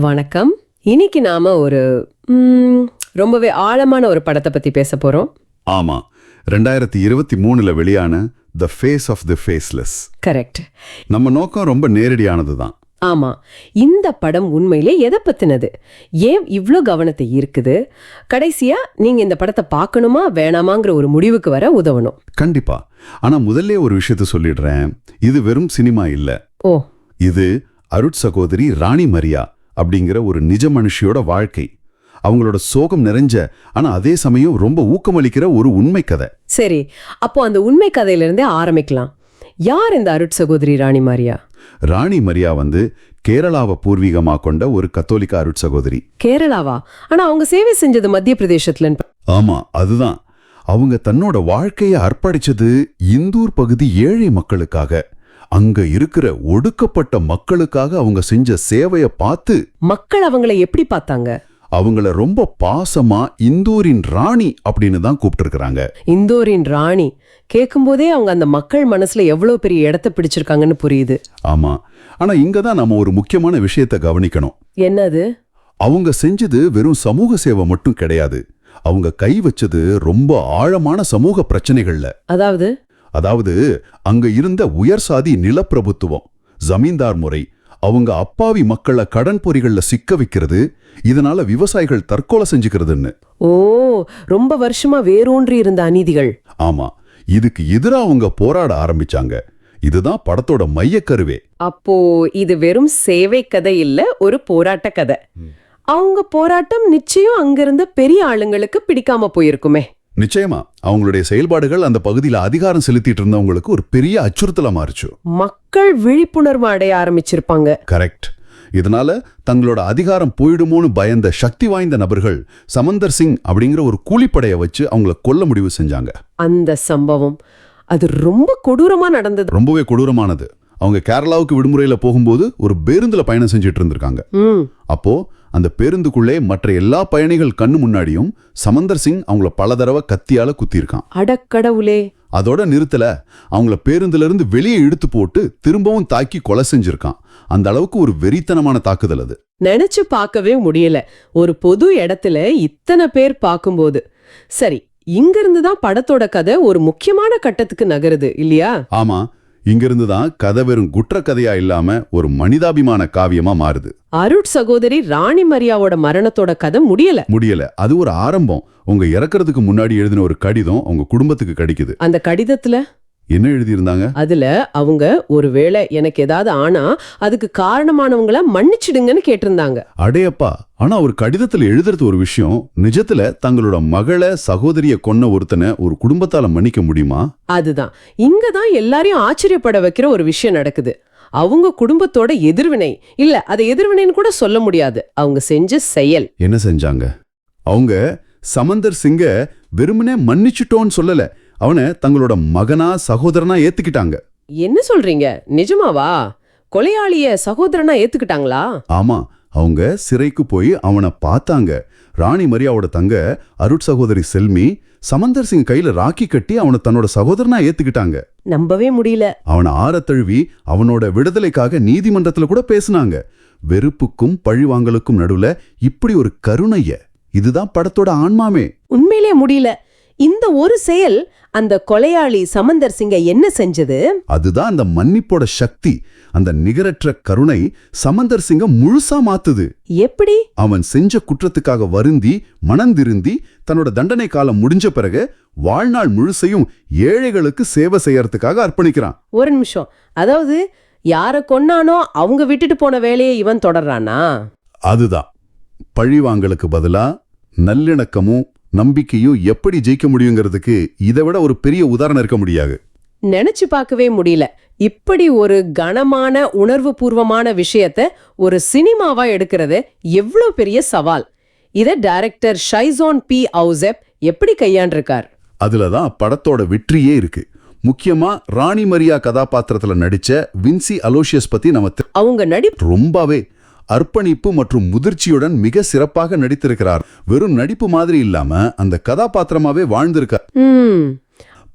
வணக்கம். இன்னைக்கு நாம ஒரு ரொம்பவே ஆழமான ஒரு படத்தை பத்தி பேச போறோம். ஆமா. ரெண்டாயிரத்தி இருபத்தி மூணுல வெளியான the face of the faceless correct நம்ம நோக்கம் ரொம்ப நேரடியானது தான். ஆமா. இந்த படம் உண்மையிலே எதை பத்தினது? ஏன் இவ்ளோ கவனத்தை இருக்குது கடைசியா நீங்க இந்த படத்தை பார்க்கணுமா வேணாமாங்கிற ஒரு முடிவுக்கு வர உதவணும். கண்டிப்பா. ஆனா முதல்ல ஒரு விஷயத்த சொல்லிடுறேன். இது வெறும் சினிமா இல்ல. ஓ. இது அருட் சகோதரி ராணி மரியா. அப்படிங்கிற ஒரு நிஜ மனுஷியோட வாழ்க்கை. அவங்களோட சோகம் நிறைஞ்ச ஆனா அதே சமயம் ரொம்ப ஊக்கமளிக்கிற ஒரு உண்மை கதை. சரி அப்போ அந்த உண்மை கதையிலிருந்தே ஆரம்பிக்கலாம். யார் இந்த அருட் சகோதரி ராணி மாரியா? ராணி மரியா வந்து கேரளாவை பூர்வீகமா கொண்ட ஒரு கத்தோலிக்க அருட் சகோதரி. கேரளாவா? ஆனா அவங்க சேவை செஞ்சது மத்திய பிரதேசத்துல ஆமா அதுதான். அவங்க தன்னோட வாழ்க்கைய அர்ப்பணிச்சது இந்தூர் பகுதி ஏழை மக்களுக்காக. அங்க இருக்கிற ஒடுக்கப்பட்ட மக்களுக்காக அவங்க செஞ்ச சேவைய பார்த்து மக்கள் அவங்கள எப்படி பார்த்தாங்க? அவங்கள ரொம்ப பாசமா இந்தூரின் ராணி அப்படின்னு தான் கூப்பிட்டுருக்காங்க இந்தோரின் ராணி. கேட்கும்போதே அவங்க அந்த மக்கள் மனசுல எவ்வளவு பெரிய இடத்த பிடிச்சிருக்காங்கன்னு புரியுது. ஆமா. ஆனா இங்க தான் நம்ம ஒரு முக்கியமான விஷயத்தை கவனிக்கணும். என்னது? அவங்க செஞ்சது வெறும் சமூக சேவை மட்டும் கிடையாது. அவங்க கை வச்சது ரொம்ப ஆழமான சமூக பிரச்சனைகள்ல. அதாவது? அதாவது அங்க இருந்த உயர் சாதி நிலப்பிரபுத்துவம் ஜமீன்தார் முறை அவங்க அப்பாவி மக்களை கடன் பொறிகள்ல சிக்க வைக்கிறது இதனால விவசாயிகள் தற்கொலை செஞ்சுக்கிறதுன்னு. ஓ ரொம்ப வருஷமா வேரூன்றி இருந்த அநீதிகள். ஆமா இதுக்கு எதிரா அவங்க போராட ஆரம்பிச்சாங்க. இதுதான் படத்தோட மையக்கருவே அப்போ இது வெறும் சேவை கதை இல்ல ஒரு போராட்ட கதை. அவங்க போராட்டம் நிச்சயம் அங்கிருந்த பெரிய ஆளுங்களுக்கு பிடிக்காம போயிருக்குமே. நிச்சயமா அவங்களுடைய செயல்பாடுகள் அந்த பகுதியில அதிகாரம் செலுத்திட்டு இருந்தவங்களுக்கு ஒரு பெரிய அச்சுறுத்தலா மாறுச்சு. மக்கள் விழிப்புணர்வு அடைய ஆரம்பிச்சிருப்பாங்க. கரெக்ட் இதனால தங்களோட அதிகாரம் போயிடுமோன்னு பயந்த சக்தி வாய்ந்த நபர்கள் சமந்தர் சிங் அப்படிங்கிற ஒரு கூலிப்படையை வச்சு அவங்கள கொல்ல முடிவு செஞ்சாங்க. அந்த சம்பவம் அது ரொம்ப கொடூரமா நடந்தது. ரொம்பவே கொடூரமானது. அவங்க கேரளாவுக்கு விடுமுறையில போகும்போது ஒரு பேருந்துல பயணம் செஞ்சுட்டு இருந்திருக்காங்க. அப்போ அந்த பேருந்துக்குள்ளே மற்ற எல்லா பயணிகள் கண்ணு முன்னாடியும் சமந்தர் சிங் அவங்கள பல தடவை கத்தியால குத்தியிருக்கான். அடக்கடவுளே அதோட நிறுத்தல அவங்கள பேருந்துல இருந்து வெளியே இழுத்து போட்டு திரும்பவும் தாக்கி கொலை செஞ்சிருக்கான். அந்த அளவுக்கு ஒரு வெறித்தனமான தாக்குதல் அது. நினைச்சு பார்க்கவே முடியல. ஒரு பொது இடத்துல இத்தனை பேர் பார்க்கும்போது. சரி இங்கிருந்து தான் படத்தோட கதை ஒரு முக்கியமான கட்டத்துக்கு நகருது இல்லையா? ஆமா இங்கிருந்து தான் கதை வெறும் குற்ற கதையா இல்லாம ஒரு மனிதாபிமான காவியமா மாறுது. அருட் சகோதரி ராணி மரியாவோட மரணத்தோட கதை முடியல. முடியல. அது ஒரு ஆரம்பம். உங்க இறக்கறதுக்கு முன்னாடி எழுதின ஒரு கடிதம் உங்க குடும்பத்துக்கு கிடைக்குது. அந்த கடிதத்துல? என்ன எழுதியிருந்தாங்க? அதுல அவங்க ஒருவேளை எனக்கு ஏதாவது ஆனா அதுக்கு காரணமானவங்கள மன்னிச்சிடுங்கன்னு கேட்டிருந்தாங்க. அடையப்பா ஆனா ஒரு கடிதத்துல எழுதுறது ஒரு விஷயம். நிஜத்துல தங்களோட மகளை சகோதரிய கொன்ன ஒருத்தனை ஒரு குடும்பத்தால மன்னிக்க முடியுமா? அதுதான். இங்க தான் எல்லாரையும் ஆச்சரியப்பட வைக்கிற ஒரு விஷயம் நடக்குது. அவங்க குடும்பத்தோட எதிர்வினை. இல்ல அதை எதிர்வினைன்னு கூட சொல்ல முடியாது. அவங்க செஞ்ச செயல். என்ன செஞ்சாங்க? அவங்க சமந்தர் சிங்க வெறுமனே மன்னிச்சுட்டோன்னு சொல்லல. அவனை தங்களோட மகனா சகோதரனா ஏத்துக்கிட்டாங்க. என்ன சொல்றீங்க? நிஜமாவா? கொலையாளிய சகோதரனா ஏத்துக்கிட்டாங்களா? ஆமா அவங்க சிறைக்கு போய் அவனை பார்த்தாங்க. ராணி மரியாவோட தங்க அருட் சகோதரி செல்மி சமந்தர் சிங் கையில ராக்கி கட்டி அவனை தன்னோட சகோதரனா ஏத்துக்கிட்டாங்க. நம்பவே முடியல. அவனை ஆறத் தழுவி அவனோட விடுதலைக்காக நீதிமன்றத்துல கூட பேசுனாங்க. வெறுப்புக்கும் பழிவாங்கலுக்கும் நடுவுல இப்படி ஒரு கருணைய. இதுதான் படத்தோட ஆன்மாமே உண்மையிலே முடியல. இந்த ஒரு செயல் அந்த கொலையாளி சமந்தர் சிங்க என்ன செஞ்சது? அதுதான் அந்த மன்னிப்போட சக்தி. அந்த நிகரற்ற கருணை சமந்தர் சிங்க முழுசா மாத்துது. எப்படி? அவன் செஞ்ச குற்றத்துக்காக வருந்தி மனந்திருந்தி தன்னோட தண்டனை காலம் முடிஞ்ச பிறகு வாழ்நாள் முழுசையும் ஏழைகளுக்கு சேவை செய்யறதுக்காக அர்ப்பணிக்கிறான். ஒரு நிமிஷம். அதாவது யார கொன்னானோ அவங்க விட்டுட்டு போன வேலையை இவன் தொடர்றானா? அதுதான். பழிவாங்கலுக்கு பதிலா நல்லிணக்கமும் நம்பிக்கையும் எப்படி ஜெயிக்க முடியுங்கிறதுக்கு இதை விட ஒரு பெரிய உதாரணம் இருக்க முடியாது. நினைச்சு பார்க்கவே முடியல. இப்படி ஒரு கனமான உணர்வு பூர்வமான விஷயத்த ஒரு சினிமாவா எடுக்கிறது எவ்வளவு பெரிய சவால். இத டைரக்டர் ஷைசோன் பி அவுசெப் எப்படி கையாண்டிருக்கார்? அதுல தான் படத்தோட வெற்றியே இருக்கு. முக்கியமா ராணி மரியா கதாபாத்திரத்துல நடிச்ச வின்சி அலோஷியஸ் பத்தி நம்ம அவங்க நடி ரொம்பவே அர்ப்பணிப்பு மற்றும் முதிர்ச்சியுடன் மிக சிறப்பாக நடித்திருக்கிறார். வெறும் நடிப்பு மாதிரி இல்லாம அந்த கதாபாத்திரமாவே வாழ்ந்திருக்கார்.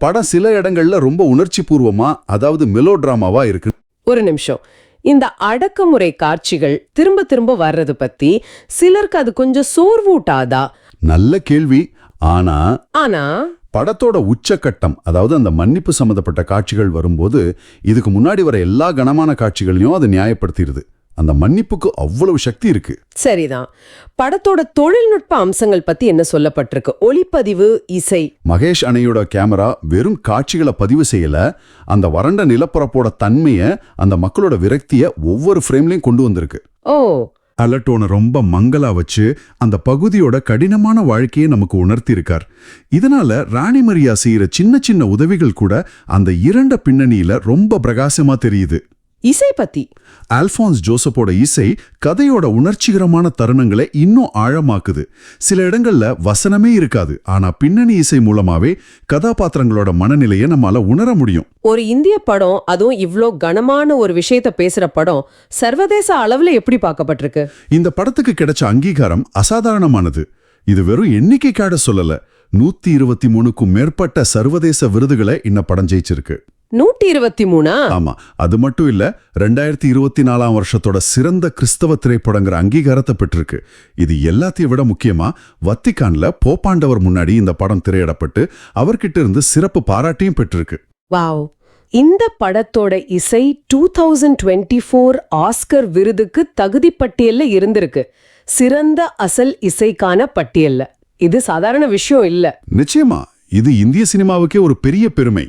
படம் சில இடங்கள்ல ரொம்ப உணர்ச்சி பூர்வமா அதாவது மெலோ டிராமாவா இருக்கு. ஒரு நிமிஷம். இந்த அடக்குமுறை காட்சிகள் திரும்ப திரும்ப வர்றது பத்தி சிலருக்கு அது கொஞ்சம் சோர்வூட்டாதா? நல்ல கேள்வி. ஆனா ஆனா படத்தோட உச்சக்கட்டம் அதாவது அந்த மன்னிப்பு சம்பந்தப்பட்ட காட்சிகள் வரும்போது இதுக்கு முன்னாடி வர எல்லா கனமான காட்சிகளையும் அது நியாயப்படுத்திடுது. அந்த மன்னிப்புக்கு அவ்வளவு சக்தி இருக்கு. சரிதான். படத்தோட தொழில்நுட்ப அம்சங்கள் பத்தி என்ன சொல்லப்பட்டிருக்கு? ஒளிப்பதிவு இசை. மகேஷ் அணையோட கேமரா வெறும் காட்சிகளை பதிவு செய்யல அந்த வறண்ட நிலப்பரப்போட தன்மையை அந்த மக்களோட விரக்திய ஒவ்வொரு ஃப்ரேம்லயும் கொண்டு வந்திருக்கு. ஓ. அலட்டோனை ரொம்ப மங்களா வச்சு அந்த பகுதியோட கடினமான வாழ்க்கையை நமக்கு உணர்த்தியிருக்கார் இதனால ராணி மரியா செய்யற சின்ன சின்ன உதவிகள் கூட அந்த இரண்ட பின்னணியில ரொம்ப பிரகாசமா தெரியுது. இசை பத்தி. அல்பான்ஸ் ஜோசப்போட இசை கதையோட உணர்ச்சிகரமான தருணங்களை இன்னும் ஆழமாக்குது. சில இடங்கள்ல வசனமே இருக்காது. ஆனா பின்னணி இசை மூலமாவே கதாபாத்திரங்களோட மனநிலையை நம்மால உணர முடியும். ஒரு இந்திய படம் அதுவும் இவ்ளோ கனமான ஒரு விஷயத்த பேசுற படம் சர்வதேச அளவுல எப்படி பார்க்கப்பட்டிருக்கு? இந்த படத்துக்கு கிடைச்ச அங்கீகாரம் அசாதாரணமானது. இது வெறும் எண்ணிக்கைக்காக சொல்லல. நூத்தி இருபத்தி மூணுக்கும் மேற்பட்ட சர்வதேச விருதுகளை இந்த படம் ஜெயிச்சிருக்கு. நூற்றி இருபத்தி மூணா? ஆமா அது மட்டும் இல்ல ரெண்டாயிரத்தி இருபத்தி நாலாம் வருஷத்தோட சிறந்த கிறிஸ்தவ திரைப்படங்கிற அங்கீகாரத்தை பெற்றிருக்கு. இது எல்லாத்தையும் விட முக்கியமா வத்திக்கான்ல போப்பாண்டவர் முன்னாடி இந்த படம் திரையிடப்பட்டு அவர்கிட்ட இருந்து சிறப்பு பாராட்டியும் பெற்றிருக்கு. வாவ். இந்த படத்தோட இசை two thousand twenty four Oscar விருதுக்கு தகுதி பட்டியல்ல இருந்திருக்கு. சிறந்த அசல் இசைக்கான பட்டியல்ல. இது சாதாரண விஷயம் இல்ல. நிச்சயமா இது இந்திய சினிமாவுக்கே ஒரு பெரிய பெருமை.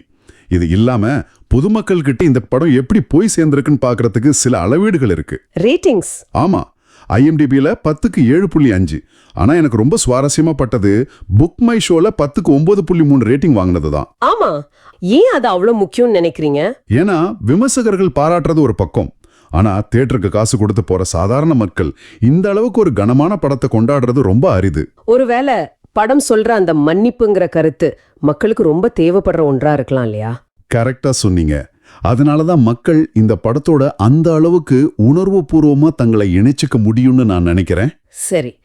இது இல்லாம பொதுமக்கள் கிட்ட இந்த படம் எப்படி போய் சேர்ந்திருக்குன்னு பார்க்கறதுக்கு சில அளவீடுகள் இருக்கு. ரேட்டிங்ஸ் ஆமா. ஐஎம்டிபியில் பத்துக்கு ஏழு புள்ளி அஞ்சு. ஆனா எனக்கு ரொம்ப சுவாரஸ்யமா பட்டது புக் மை ஷோல பத்துக்கு ஒன்பது புள்ளி மூணு ரேட்டிங் வாங்கினது தான். ஆமா. ஏன் அது அவ்வளவு முக்கியம்னு நினைக்கிறீங்க? ஏன்னா விமர்சகர்கள் பாராட்டுறது ஒரு பக்கம். ஆனா தேட்டருக்கு காசு கொடுத்து போற சாதாரண மக்கள் இந்த அளவுக்கு ஒரு கனமான படத்தை கொண்டாடுறது ரொம்ப அரிது. ஒருவேளை படம் சொல்ற அந்த மன்னிப்புங்கிற கருத்து மக்களுக்கு ரொம்ப தேவைப்படுற ஒன்றா இருக்கலாம் இல்லையா? கரெக்டா சொன்னீங்க. அதனாலதான் மக்கள் இந்த படத்தோட அந்த அளவுக்கு உணர்வு பூர்வமா தங்களை இணைச்சுக்க முடியும்னு நான் நினைக்கிறேன். சரி.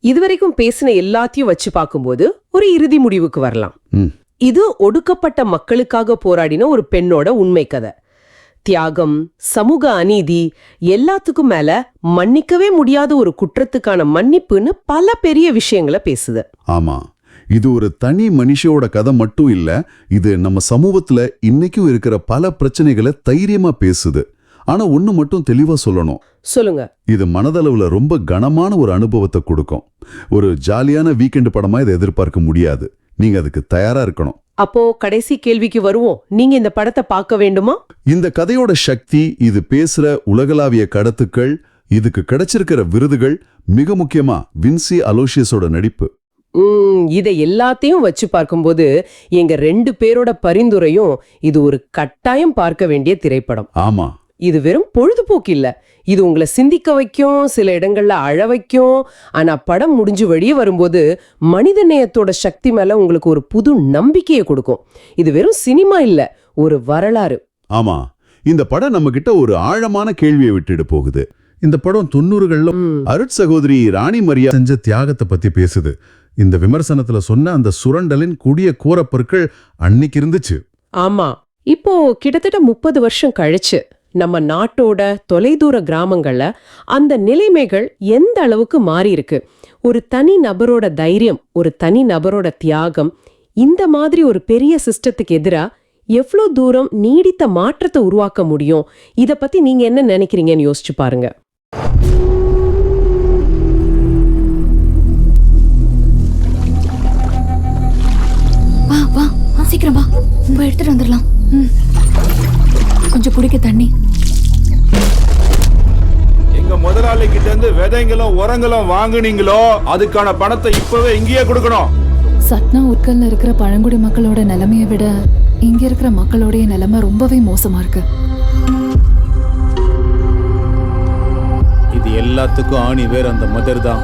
இதுவரைக்கும் பேசின எல்லாத்தையும் வச்சு பார்க்கும்போது ஒரு இறுதி முடிவுக்கு வரலாம். இது ஒடுக்கப்பட்ட மக்களுக்காக போராடின ஒரு பெண்ணோட உண்மை கதை. தியாகம் சமூக அநீதி எல்லாத்துக்கும் மேல மன்னிக்கவே முடியாத ஒரு குற்றத்துக்கான மன்னிப்புன்னு பல பெரிய விஷயங்களை பேசுது. ஆமா. இது ஒரு தனி மனுஷியோட கதை மட்டும் இல்ல இது நம்ம சமூகத்துல இன்னைக்கும் இருக்கிற பல பிரச்சனைகளை தைரியமா பேசுது. ஆனா ஒண்ணு மட்டும் தெளிவா சொல்லணும். சொல்லுங்க. இது மனதளவுல ரொம்ப கனமான ஒரு அனுபவத்தை கொடுக்கும். ஒரு ஜாலியான வீக்கெண்ட் படமா இதை எதிர்பார்க்க முடியாது. நீங்க அதுக்கு தயாரா இருக்கணும். அப்போ கடைசி கேள்விக்கு வருவோம். நீங்க இந்த படத்தை பார்க்க வேண்டுமா? இந்த கதையோட சக்தி இது பேசுற உலகளாவிய கடத்துக்கள் இதுக்கு கிடைச்சிருக்கிற விருதுகள் மிக முக்கியமா வின்சி அலோஷியஸோட நடிப்பு. இதை எல்லாத்தையும் வச்சு பார்க்கும்போது எங்க ரெண்டு பேரோட பரிந்துரையும் இது ஒரு கட்டாயம் பார்க்க வேண்டிய திரைப்படம். ஆமா. இது வெறும் பொழுதுபோக்கு இல்ல. இது உங்களை சிந்திக்க வைக்கும் சில இடங்கள்ல அழ வைக்கும். ஆனா படம் முடிஞ்சு வெளியே வரும்போது மனித நேயத்தோட சக்தி மேல உங்களுக்கு ஒரு புது நம்பிக்கையை கொடுக்கும். இது வெறும் சினிமா இல்ல ஒரு வரலாறு. ஆமா. இந்த படம் நம்ம கிட்ட ஒரு ஆழமான கேள்வியை விட்டுட்டு போகுது. இந்த படம் தொண்ணூறுகள்ல அருட் சகோதரி ராணி மரியா செஞ்ச தியாகத்தை பத்தி பேசுது. இந்த விமர்சனத்துல சொன்ன அந்த சுரண்டலின் கூடிய கூறப்பொருட்கள் அன்னைக்கு இருந்துச்சு. ஆமா. இப்போ கிட்டத்தட்ட முப்பது வருஷம் கழிச்சு நம்ம நாட்டோட தொலைதூர கிராமங்கள்ல அந்த நிலைமைகள் எந்த அளவுக்கு மாறி இருக்கு? ஒரு தனி நபரோட தைரியம் ஒரு தனி நபரோட தியாகம் இந்த மாதிரி ஒரு பெரிய சிஸ்டத்துக்கு எதிரா எவ்வளோ தூரம் நீடித்த மாற்றத்தை உருவாக்க முடியும்? இத பத்தி நீங்க என்ன நினைக்கிறீங்கன்னு யோசிச்சு பாருங்க. சீக்கிரம். போய் எடுத்துட்டு வந்துடலாம். ம். கொஞ்சம் குடிக்க தண்ணி. எங்க முதலாளி கிட்ட இருந்து விதைங்களும் உரங்களும் வாங்குனீங்களோ அதுக்கான பணத்தை இப்பவே இங்கேயே கொடுக்கணும். சத்னா உட்கல்ல இருக்கிற பழங்குடி மக்களோட நிலைமையை விட இங்க இருக்கிற மக்களுடைய நிலைமை ரொம்பவே மோசமா இருக்கு. இது எல்லாத்துக்கும் ஆணி வேர் அந்த மதர் தான்.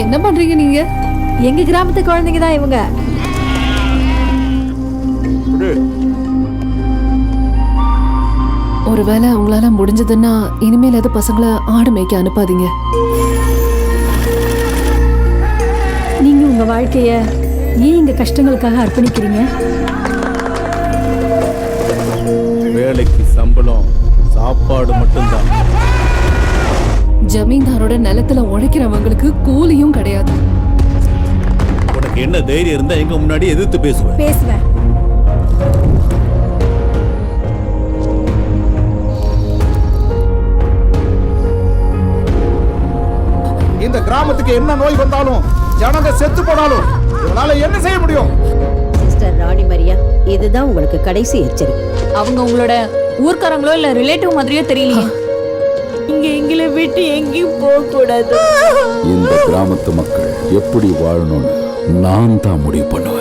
என்ன பண்றீங்க நீங்க? எங்க கிராமத்து குழந்தைங்க தான் இவங்க. ஒருவேளை உங்களால முடிஞ்சதுன்னா இனிமேல் அது பசங்களை ஆடு மேய்க்க அனுப்பாதீங்க. வாழ்க்கைய ஏன் இங்க கஷ்டங்களுக்காக அர்ப்பணிக்கிறீங்க? வேலைக்கு சம்பளம் சாப்பாடு மட்டும்தான். ஜமீன்தாரோட நிலத்துல உழைக்கிறவங்களுக்கு கூலியும் கிடையாது. உனக்கு என்ன தைரியம் இருந்தா எங்க முன்னாடி எதிர்த்து பேசுவேன். பேசுவேன். இந்த கிராமத்துக்கு என்ன நோய் வந்தாலும் ஜனங்க செத்து போனாலும் இவனால என்ன செய்ய முடியும்? சிஸ்டர் ராணி மரியா இதுதான் உங்களுக்கு கடைசி எச்சரிக்கை. அவங்க உங்களோட ஊர்க்காரங்களோ இல்ல ரிலேட்டிவ் மாதிரியோ தெரியலையே? இங்க எங்களை விட்டு எங்கேயும் போக கூடாது இந்த கிராமத்து மக்கள் எப்படி வாழணும்னு நான் தான் முடிவு பண்ணுவேன்